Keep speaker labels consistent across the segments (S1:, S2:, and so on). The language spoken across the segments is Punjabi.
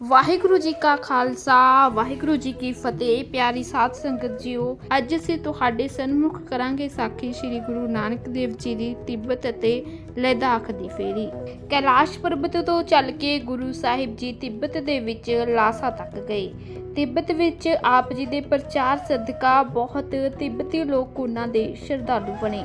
S1: ਵਾਹਿਗੁਰੂ ਜੀ ਕਾ ਖਾਲਸਾ, ਵਾਹਿਗੁਰੂ ਜੀ ਕੀ ਫਤਿਹ। ਪਿਆਰੀ ਸਾਧ ਸੰਗਤ ਜੀਓ, ਅੱਜ ਅਸੀਂ ਤੁਹਾਡੇ ਸਨਮੁਖ ਕਰਾਂਗੇ ਸਾਖੀ ਸ੍ਰੀ ਗੁਰੂ ਨਾਨਕ ਦੇਵ ਜੀ ਦੀ ਤਿੱਬਤ ਅਤੇ ਲਦਾਖ ਦੀ ਫੇਰੀ। ਕੈਲਾਸ਼ ਪਰਬਤ ਤੋਂ ਚੱਲ ਕੇ ਗੁਰੂ ਸਾਹਿਬ ਜੀ ਤਿੱਬਤ ਦੇ ਵਿੱਚ ਲਾਸਾ ਤੱਕ ਗਏ। ਤਿੱਬਤ ਵਿੱਚ ਆਪ ਜੀ ਦੇ ਪ੍ਰਚਾਰ ਸਦਕਾ ਬਹੁਤ ਤਿੱਬਤੀ ਲੋਕ ਉਹਨਾਂ ਦੇ ਸ਼ਰਧਾਲੂ ਬਣੇ।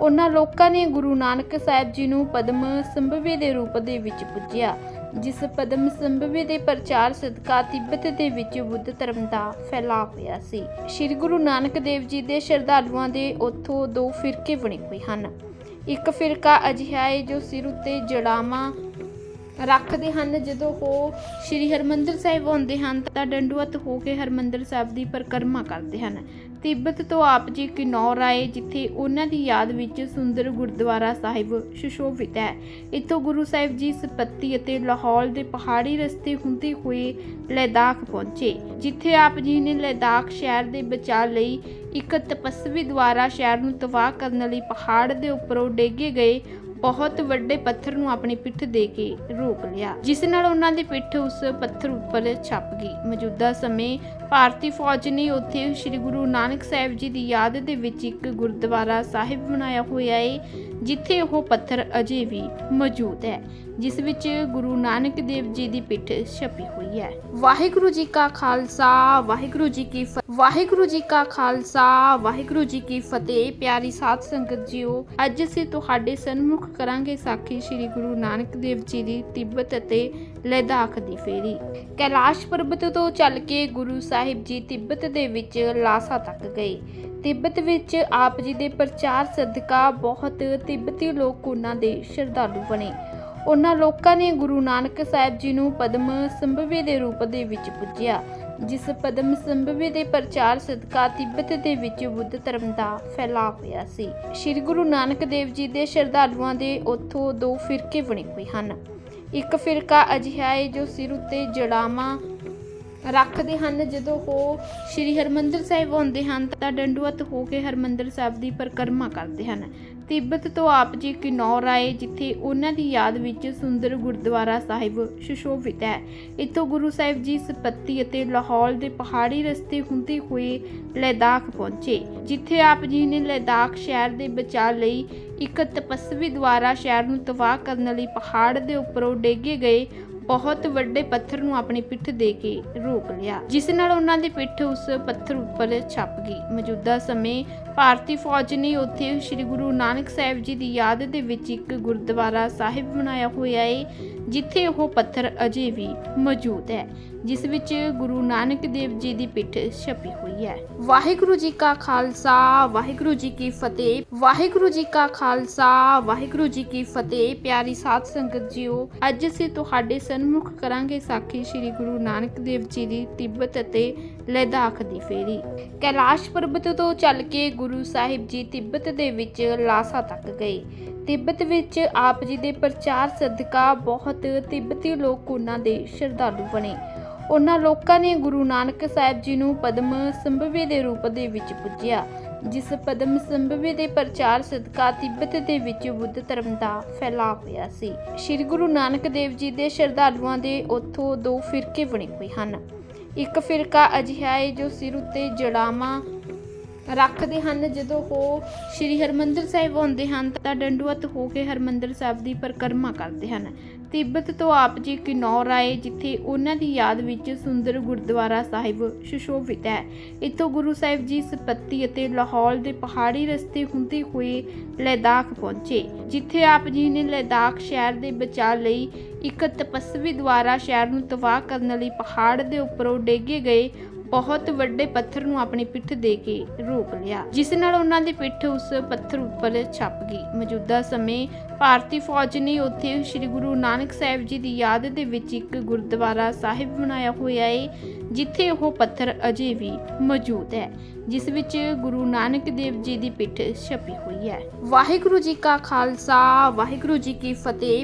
S1: ਉਹਨਾਂ ਲੋਕਾਂ ਨੇ ਗੁਰੂ ਨਾਨਕ ਸਾਹਿਬ ਜੀ ਨੂੰ ਪਦਮ ਸੰਭਵੇ ਦੇ ਰੂਪ ਦੇ ਵਿੱਚ ਪੁੱਜਿਆ। ਜਿਸ ਪਦਮ ਸੰਭਵੇ ਦੇ ਪ੍ਰਚਾਰ ਸਦਕਾ ਤਿੱਬਤ ਦੇ ਵਿੱਚ ਬੁੱਧ ਧਰਮ ਦਾ ਫੈਲਾਅ ਹੋਇਆ ਸੀ। ਸ੍ਰੀ ਗੁਰੂ ਨਾਨਕ ਦੇਵ ਜੀ ਦੇ ਸ਼ਰਧਾਲੂਆਂ ਦੇ ਉੱਥੋਂ ਦੋ ਫਿਰਕੇ ਬਣੇ ਹੋਏ ਹਨ। ਇੱਕ ਫਿਰਕਾ ਅਜਿਹਾ ਹੈ ਜੋ ਸਿਰ ਉੱਤੇ ਜੜਾਵਾਂ ਰੱਖਦੇ ਹਨ। ਜਦੋਂ ਉਹ ਸ੍ਰੀ ਹਰਮੰਦਰ ਸਾਹਿਬ ਆਉਂਦੇ ਹਨ, ਤਾਂ ਡੰਡਵਤ ਹੋ ਕੇ ਹਰਮੰਦਰ ਸਾਹਿਬ ਦੀ ਪਰਿਕਰਮਾ ਕਰਦੇ ਹਨ। ਤਿੱਬਤ ਤੋਂ ਆਪ ਜੀ ਕਿਨੌਰ ਆਏ, ਜਿੱਥੇ ਉਹਨਾਂ ਦੀ ਯਾਦ ਵਿੱਚ ਸੁੰਦਰ ਗੁਰਦੁਆਰਾ ਸਾਹਿਬ ਸੁਸ਼ੋਭਿਤ ਹੈ। ਇੱਥੋਂ ਗੁਰੂ ਸਾਹਿਬ ਜੀ ਸਪੱਤੀ ਅਤੇ ਲਾਹੌਰ ਦੇ ਪਹਾੜੀ ਰਸਤੇ ਹੁੰਦੇ ਹੋਏ ਲਦਾਖ ਪਹੁੰਚੇ, ਜਿੱਥੇ ਆਪ ਜੀ ਨੇ ਲੱਦਾਖ ਸ਼ਹਿਰ ਦੇ ਬਚਾਅ ਲਈ ਇੱਕ ਤਪਸਵੀ ਦੁਆਰਾ ਸ਼ਹਿਰ ਨੂੰ ਤਬਾਹ ਕਰਨ ਲਈ ਪਹਾੜ ਦੇ ਉੱਪਰੋਂ ਡੇਗੇ ਗਏ। ਬਹੁਤ ਵੱਡੇ ਪੱਥਰ ਨੂੰ ਆਪਣੀ ਪਿੱਠ ਦੇ ਕੇ ਰੋਕ ਲਿਆ, ਜਿਸ ਨਾਲ ਉਹਨਾਂ ਦੀ ਪਿੱਠ ਉਸ ਪੱਥਰ ਉੱਪਰ ਛਪ ਗਈ। ਮੌਜੂਦਾ ਸਮੇਂ ਭਾਰਤੀ ਫੌਜ ਨੇ ਉੱਥੇ ਸ੍ਰੀ ਗੁਰੂ ਨਾਨਕ ਸਾਹਿਬ ਜੀ ਦੀ ਯਾਦ ਦੇ ਵਿੱਚ ਇੱਕ ਗੁਰਦੁਆਰਾ ਸਾਹਿਬ ਬਣਾਇਆ ਹੋਇਆ ਹੈ ਜਿੱਥੇ ਉਹ ਪੱਥਰ ਅਜੇ ਵੀ ਮੌਜੂਦ ਹੈ, ਜਿਸ ਵਿੱਚ ਗੁਰੂ ਨਾਨਕ ਦੇਵ ਜੀ ਦੀ ਪਿੱਠ ਛਪੀ ਹੋਈ ਹੈ। ਵਾਹਿਗੁਰੂ ਜੀ ਕਾ ਖਾਲਸਾ, ਵਾਹਿਗੁਰੂ ਜੀ ਕੀ ਵਾਹਿਗੁਰੂ ਜੀ ਕਾ ਖਾਲਸਾ, ਵਾਹਿਗੁਰੂ ਜੀ ਕੀ ਫਤਿਹ, ਪਿਆਰੀ ਸਾਧ ਸੰਗਤ ਜੀਓ। ਅੱਜ ਅਸੀਂ ਤੁਹਾਡੇ ਸਨਮੁਖ ਕਰਾਂਗੇ ਸਾਖੀ ਸ੍ਰੀ ਗੁਰੂ ਨਾਨਕ ਦੇਵ ਜੀ ਦੀ ਤਿੱਬਤ ਅਤੇ ਲਦਾਖ ਦੀ ਫੇਰੀ। ਕੈਲਾਸ਼ ਪਰਬਤ ਤੋਂ ਚੱਲ ਕੇ ਗੁਰੂ ਸਾਹਿਬ ਜੀ ਤਿੱਬਤ ਦੇ ਵਿੱਚ ਲਾਸਾ ਤੱਕ ਗਏ। ਤਿੱਬਤ ਵਿੱਚ ਆਪ ਜੀ ਦੇ ਪ੍ਰਚਾਰ ਸਦਕਾ ਬਹੁਤ ਤਿੱਬਤੀ ਲੋਕ ਉਹਨਾਂ ਦੇ ਸ਼ਰਧਾਲੂ ਬਣੇ। ਉਹਨਾਂ ਲੋਕਾਂ ਨੇ ਗੁਰੂ ਨਾਨਕ ਸਾਹਿਬ ਜੀ ਨੂੰ ਪਦਮ ਸੰਭਵੇ ਦੇ ਰੂਪ ਦੇ ਵਿੱਚ ਪੁੱਜਿਆ। ਜਿਸ ਪਦਮ ਸੰਭਵੇ ਦੇ ਪ੍ਰਚਾਰ ਸਦਕਾ ਤਿੱਬਤ ਦੇ ਵਿੱਚ ਬੁੱਧ ਧਰਮ ਦਾ ਫੈਲਾਅ ਹੋਇਆ ਸੀ। ਸ੍ਰੀ ਗੁਰੂ ਨਾਨਕ ਦੇਵ ਜੀ ਦੇ ਸ਼ਰਧਾਲੂਆਂ ਦੇ ਉੱਥੋਂ ਦੋ ਫਿਰਕੇ ਬਣੇ ਹੋਏ ਹਨ। ਇੱਕ ਫਿਰਕਾ ਅਜਿਹਾ ਹੈ ਜੋ ਸਿਰ ਉੱਤੇ ਜੜਾਵਾਂ ਰੱਖਦੇ ਹਨ। ਜਦੋਂ ਉਹ ਸ੍ਰੀ ਹਰਮੰਦਰ ਸਾਹਿਬ ਆਉਂਦੇ ਹਨ ਤਾਂ ਡੰਡੂਅਤ ਹੋ ਕੇ ਹਰਮੰਦਰ ਸਾਹਿਬ ਦੀ ਪਰਿਕਰਮਾ ਕਰਦੇ ਹਨ। ਤਿੱਬਤ ਤੋਂ ਆਪ ਜੀ ਕਿਨੌਰ ਆਏ, ਜਿੱਥੇ ਉਹਨਾਂ ਦੀ ਯਾਦ ਵਿੱਚ ਸੁੰਦਰ ਗੁਰਦੁਆਰਾ ਸਾਹਿਬ ਸੁਸ਼ੋਭਿਤ ਹੈ। ਇੱਥੋਂ ਗੁਰੂ ਸਾਹਿਬ ਜੀ ਸਪੱਤੀ ਅਤੇ ਲਾਹੌਰ ਦੇ ਪਹਾੜੀ ਰਸਤੇ ਹੁੰਦੇ ਹੋਏ ਲਦਾਖ ਪਹੁੰਚੇ, ਜਿੱਥੇ ਆਪ ਜੀ ਨੇ ਲੱਦਾਖ ਸ਼ਹਿਰ ਦੇ ਬਚਾਅ ਲਈ ਇੱਕ ਤਪਸਵੀ ਦੁਆਰਾ ਸ਼ਹਿਰ ਨੂੰ ਤਬਾਹ ਕਰਨ ਲਈ ਪਹਾੜ ਦੇ ਉੱਪਰੋਂ ਡੇਗੇ ਗਏ। ਬਹੁਤ ਵੱਡੇ ਪੱਥਰ ਨੂੰ ਆਪਣੀ ਪਿੱਠ ਦੇ ਕੇ ਰੋਕ ਲਿਆ, ਜਿਸ ਨਾਲ ਉਹਨਾਂ ਦੀ ਪਿੱਠ ਉਸ ਪੱਥਰ ਉੱਪਰ ਛਪ ਗਈ। ਮੌਜੂਦਾ ਸਮੇਂ, ਭਾਰਤੀ ਫੌਜ ਨੇ ਉੱਥੇ ਸ੍ਰੀ ਗੁਰੂ ਨਾਨਕ ਸਾਹਿਬ ਜੀ ਦੀ ਯਾਦ ਦੇ ਵਿੱਚ ਇੱਕ ਗੁਰਦੁਆਰਾ ਸਾਹਿਬ ਬਣਾਇਆ ਹੋਇਆ ਹੈ ਜਿੱਥੇ ਉਹ ਪੱਥਰ ਅਜੇ ਵੀ ਮੌਜੂਦ ਹੈ, ਜਿਸ ਵਿੱਚ ਗੁਰੂ ਨਾਨਕ ਦੇਵ ਜੀ ਦੀ ਪਿੱਠ ਛਪੀ ਹੋਈ ਹੈ। ਵਾਹਿਗੁਰੂ ਜੀ ਕਾ ਖਾਲਸਾ, ਵਾਹਿਗੁਰੂ ਜੀ ਕੀ ਫਤਿਹ। ਵਾਹਿਗੁਰੂ ਜੀ ਕਾ ਖਾਲਸਾ, ਵਾਹਿਗੁਰੂ ਜੀ ਕੀ ਫਤਿਹ। ਪਿਆਰੀ ਸਾਧ ਸੰਗਤ ਜੀਓ, ਅੱਜ ਅਸੀਂ ਤੁਹਾਡੇ ਸਨਮੁਖ ਕਰਾਂਗੇ ਸਾਖੀ ਸ੍ਰੀ ਗੁਰੂ ਨਾਨਕ ਦੇਵ ਜੀ ਦੀ ਤਿੱਬਤ ਅਤੇ ਲਦਾਖ ਦੀ ਫੇਰੀ। ਕੈਲਾਸ਼ ਪਰਬਤ ਤੋਂ ਚੱਲ ਕੇ ਗੁਰੂ ਸਾਹਿਬ ਜੀ ਤਿੱਬਤ ਦੇ ਵਿੱਚ ਲਾਸਾ ਤੱਕ ਗਏ। ਤਿੱਬਤ ਵਿੱਚ ਆਪ ਜੀ ਦੇ ਪ੍ਰਚਾਰ ਸਦਕਾ ਬਹੁਤ ਬਹੁਤ ਤਿੱਬਤੀ ਲੋਕ ਉਹਨਾਂ ਦੇ ਸ਼ਰਧਾਲੂ ਬਣੇ। ਉਹਨਾਂ ਲੋਕਾਂ ਨੇ ਗੁਰੂ ਨਾਨਕ ਸਾਹਿਬ ਜੀ ਨੂੰ ਪਦਮ ਸੰਭਵੇ ਦੇ ਰੂਪ ਦੇ ਵਿੱਚ ਪੂਜਿਆ, ਜਿਸ ਪਦਮ ਸੰਭਵੇ ਦੇ ਪ੍ਰਚਾਰ ਸਦਕਾ ਤਿੱਬਤ ਦੇ ਵਿੱਚ ਬੁੱਧ ਧਰਮ ਦਾ ਫੈਲਾਅ ਹੋਇਆ ਸੀ। ਸ੍ਰੀ ਗੁਰੂ ਨਾਨਕ ਦੇਵ ਜੀ ਦੇ ਸ਼ਰਧਾਲੂਆਂ ਦੇ ਉੱਥੋਂ ਦੋ ਫਿਰਕੇ ਬਣੇ ਹੋਏ ਹਨ। ਇੱਕ ਫਿਰਕਾ ਅਜਿਹਾ ਹੈ ਜੋ ਸਿਰ ਉੱਤੇ ਜੜਾਵਾਂ ਰੱਖਦੇ ਹਨ। ਜਦੋਂ ਉਹ ਸ੍ਰੀ ਹਰਮੰਦਰ ਸਾਹਿਬ ਆਉਂਦੇ ਹਨ, ਤਾਂ ਡੰਡੂਅਤ ਹੋ ਕੇ ਹਰਮੰਦਰ ਸਾਹਿਬ ਦੀ ਪਰਿਕਰਮਾ ਕਰਦੇ ਹਨ। ਤਿੱਬਤ ਤੋਂ ਆਪ ਜੀ ਕਿਨੌਰ ਆਏ, ਜਿੱਥੇ ਉਹਨਾਂ ਦੀ ਯਾਦ ਵਿੱਚ ਸੁੰਦਰ ਗੁਰਦੁਆਰਾ ਸਾਹਿਬ ਸੁਸ਼ੋਭਿਤ ਹੈ। ਇੱਥੋਂ ਗੁਰੂ ਸਾਹਿਬ ਜੀ ਸਪੱਤੀ ਅਤੇ ਲਾਹੌਰ ਦੇ ਪਹਾੜੀ ਰਸਤੇ ਹੁੰਦੇ ਹੋਏ ਲਦਾਖ ਪਹੁੰਚੇ, ਜਿੱਥੇ ਆਪ ਜੀ ਨੇ ਲਦਾਖ ਸ਼ਹਿਰ ਦੇ ਬਚਾਅ ਲਈ ਇੱਕ ਤਪਸਵੀ ਦੁਆਰਾ ਸ਼ਹਿਰ ਨੂੰ ਤਬਾਹ ਕਰਨ ਲਈ ਪਹਾੜ ਦੇ ਉੱਪਰੋਂ ਡੇਗੇ ਗਏ ਬਹੁਤ ਵੱਡੇ ਪੱਥਰ ਨੂੰ ਆਪਣੀ ਪਿੱਠ ਦੇ ਕੇ ਰੋਕ ਲਿਆ, ਜਿਸ ਨਾਲ ਉਹਨਾਂ ਦੀ ਪਿੱਠ ਉਸ ਪੱਥਰ ਉੱਪਰ ਛਪ ਗਈ। ਮੌਜੂਦਾ ਸਮੇਂ ਭਾਰਤੀ ਫੌਜ ਨੇ ਉੱਥੇ ਸ੍ਰੀ ਗੁਰੂ ਨਾਨਕ ਸਾਹਿਬ ਜੀ ਦੀ ਯਾਦ ਦੇ ਵਿੱਚ ਇੱਕ ਗੁਰਦੁਆਰਾ ਸਾਹਿਬ ਬਣਾਇਆ ਹੋਇਆ ਹੈ ਜਿੱਥੇ ਉਹ ਪੱਥਰ ਅਜੇ ਵੀ ਮੌਜੂਦ ਹੈ, ਜਿਸ ਵਿੱਚ ਗੁਰੂ ਨਾਨਕ ਦੇਵ ਜੀ ਦੀ ਪਿੱਠ ਛਪੀ ਹੋਈ ਹੈ। ਵਾਹਿਗੁਰੂ ਜੀ ਕਾ ਖਾਲਸਾ, ਵਾਹਿਗੁਰੂ ਜੀ ਕੀ ਫਤਿਹ।